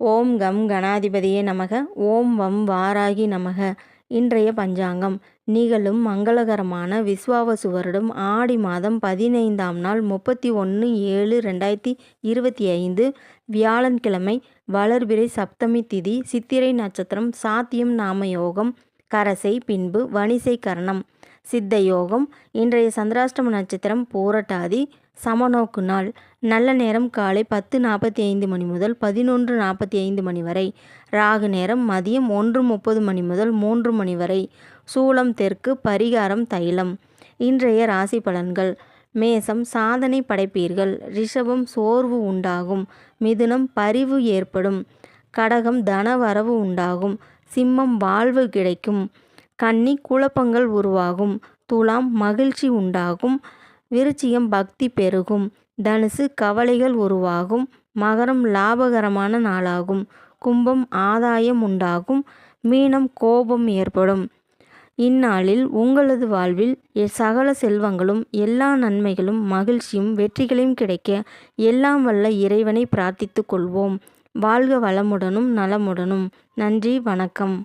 ஓம் come கணாதிபதியே நமக. ஓம் வம் வாராகி நமக. இன்றைய பஞ்சாங்கம். நிகழும் மங்களகரமான விஸ்வாவசு வருடம் ஆடி மாதம் பதினைந்தாம் நாள் முப்பத்தி ஒன்று ஏழு ரெண்டாயிரத்தி இருபத்தி ஐந்து. வியாழன்கிழமை வளர்பிறை சப்தமி திதி சித்திரை நட்சத்திரம் சாத்தியம் நாம யோகம் கரசை பின்பு வணிசை கரணம். சித்த யோகம் இன்றைய சந்திராஷ்டம நட்சத்திரம் போரட்டாதி சமநோக்கு நாள். நல்ல நேரம் காலை பத்து நாற்பத்தி ஐந்து மணி முதல் பதினொன்று நாற்பத்தி ஐந்து மணி வரை. ராகு நேரம் மதியம் ஒன்று முப்பது மணி முதல் மூன்று மணி வரை. சூளம் தெற்கு பரிகாரம் தைலம். இன்றைய ராசி பலன்கள். மேசம் சாதனை படைப்பீர்கள். ரிஷபம் சோர்வு உண்டாகும். மிதுனம் பரிவு ஏற்படும். கடகம் தனவரவு உண்டாகும். சிம்மம் வாழ்வு கிடைக்கும். கன்னி குழப்பங்கள் உருவாகும். துலாம் மகிழ்ச்சி உண்டாகும். விருச்சிகம் பக்தி பெருகும். தனுசு கவலைகள் உருவாகும். மகரம் லாபகரமான நாளாகும். கும்பம் ஆதாயம் உண்டாகும். மீனம் கோபம் ஏற்படும். இந்நாளில் உங்களது வாழ்வில் சகல செல்வங்களும் எல்லா நன்மைகளும் மகிழ்ச்சியும் வெற்றிகளையும் கிடைக்க எல்லாம் வல்ல இறைவனை பிரார்த்தித்து கொள்வோம். வாழ்க வளமுடனும் நலமுடனும். நன்றி வணக்கம்.